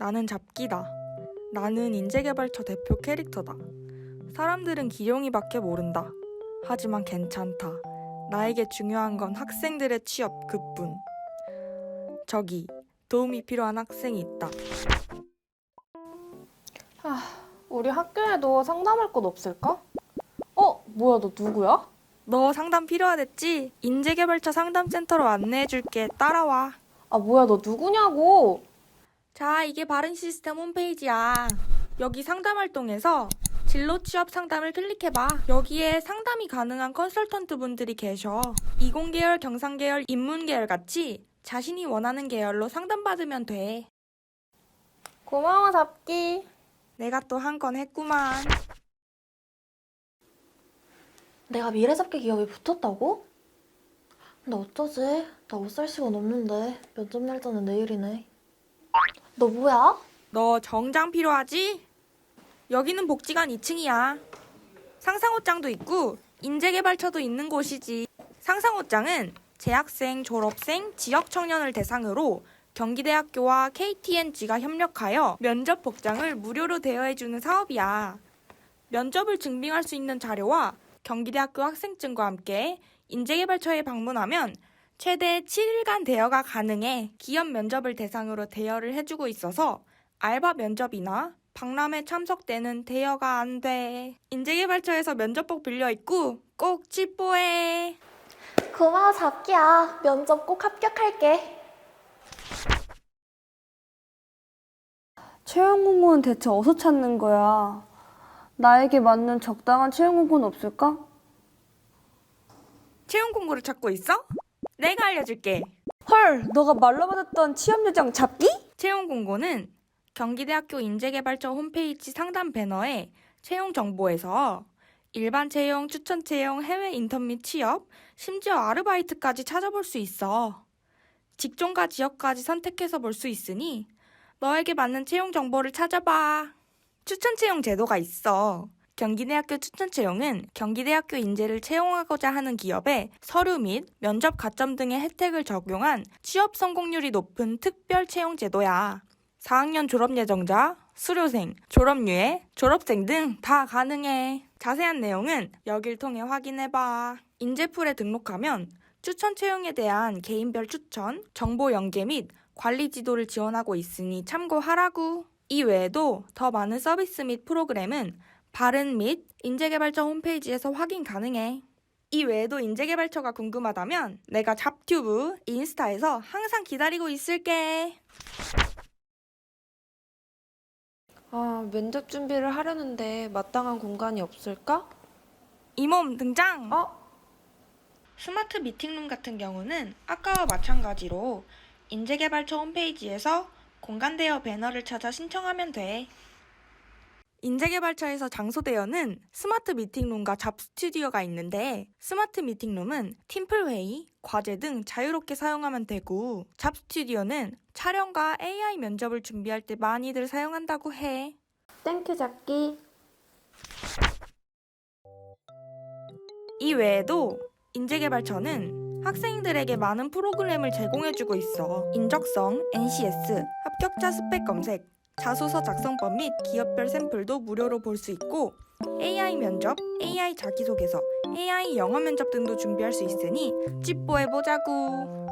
나는 잡기다. 나는 인재개발처 대표 캐릭터다. 사람들은 기용이밖에 모른다. 하지만 괜찮다. 나에게 중요한 건 학생들의 취업 그뿐. 저기 도움이 필요한 학생이 있다. 우리 학교에도 상담할 곳 없을까? 어, 뭐야, 너 누구야? 너 상담 필요하댔지? 인재개발처 상담센터로 안내해줄게. 따라와. 아, 뭐야, 너 누구냐고? 자, 이게 바른 시스템 홈페이지야. 여기 상담 활동에서 진로 취업 상담을 클릭해봐. 여기에 상담이 가능한 컨설턴트 분들이 계셔. 이공계열, 경상계열, 인문계열 같이 자신이 원하는 계열로 상담받으면 돼. 고마워, 잡기. 내가 또 한 건 했구만. 내가 미래잡기 기업에 붙었다고? 근데 어쩌지? 나 옷 살 시간 없는데 면접 날짜는 내일이네. 너 뭐야? 너 정장 필요하지? 여기는 복지관 2층이야. 상상옷장도 있고 인재개발처도 있는 곳이지. 상상옷장은 재학생, 졸업생, 지역 청년을 대상으로 경기대학교와 KTNG가 협력하여 면접 복장을 무료로 대여해주는 사업이야. 면접을 증빙할 수 있는 자료와 경기대학교 학생증과 함께 인재개발처에 방문하면 최대 7일간 대여가 가능해 기업 면접을 대상으로 대여를 해주고 있어서 알바 면접이나 박람회 참석 때는 대여가 안 돼. 인재개발처에서 면접복 빌려 입고 꼭 집보해. 고마워 잡기야. 면접 꼭 합격할게. 채용 공고는 대체 어디서 찾는 거야? 나에게 맞는 적당한 채용 공고는 없을까? 채용 공고를 찾고 있어? 내가 알려줄게. 헐, 너가 말로 받았던 취업 요정 잡기? 채용 공고는 경기대학교 인재개발처 홈페이지 상담 배너에 채용 정보에서 일반 채용, 추천 채용, 해외 인턴 및 취업, 심지어 아르바이트까지 찾아볼 수 있어. 직종과 지역까지 선택해서 볼 수 있으니 너에게 맞는 채용 정보를 찾아봐. 추천 채용 제도가 있어. 경기대학교 추천 채용은 경기대학교 인재를 채용하고자 하는 기업에 서류 및 면접 가점 등의 혜택을 적용한 취업 성공률이 높은 특별 채용 제도야. 4학년 졸업 예정자, 수료생, 졸업유예, 졸업생 등 다 가능해. 자세한 내용은 여길 통해 확인해봐. 인재풀에 등록하면 추천 채용에 대한 개인별 추천, 정보 연계 및 관리 지도를 지원하고 있으니 참고하라고. 이 외에도 더 많은 서비스 및 프로그램은 바른 및 인재개발처 홈페이지에서 확인 가능해. 이 외에도 인재개발처가 궁금하다면 내가 잡튜브 인스타에서 항상 기다리고 있을게. 아, 면접 준비를 하려는데 마땅한 공간이 없을까? 이몸 등장! 어? 스마트 미팅룸 같은 경우는 아까와 마찬가지로 인재개발처 홈페이지에서 공간 대여 배너를 찾아 신청하면 돼. 인재개발처에서 장소 대여는 스마트 미팅룸과 잡 스튜디오가 있는데 스마트 미팅룸은 팀플 회의, 과제 등 자유롭게 사용하면 되고 잡 스튜디오는 촬영과 AI 면접을 준비할 때 많이들 사용한다고 해. 땡큐 잡기. 이 외에도 인재개발처는 학생들에게 많은 프로그램을 제공해주고 있어. 인적성, NCS, 합격자 스펙 검색, 자소서 작성법 및 기업별 샘플도 무료로 볼 수 있고 AI 면접, AI 자기소개서, AI 영어 면접 등도 준비할 수 있으니 찌뽀해보자구.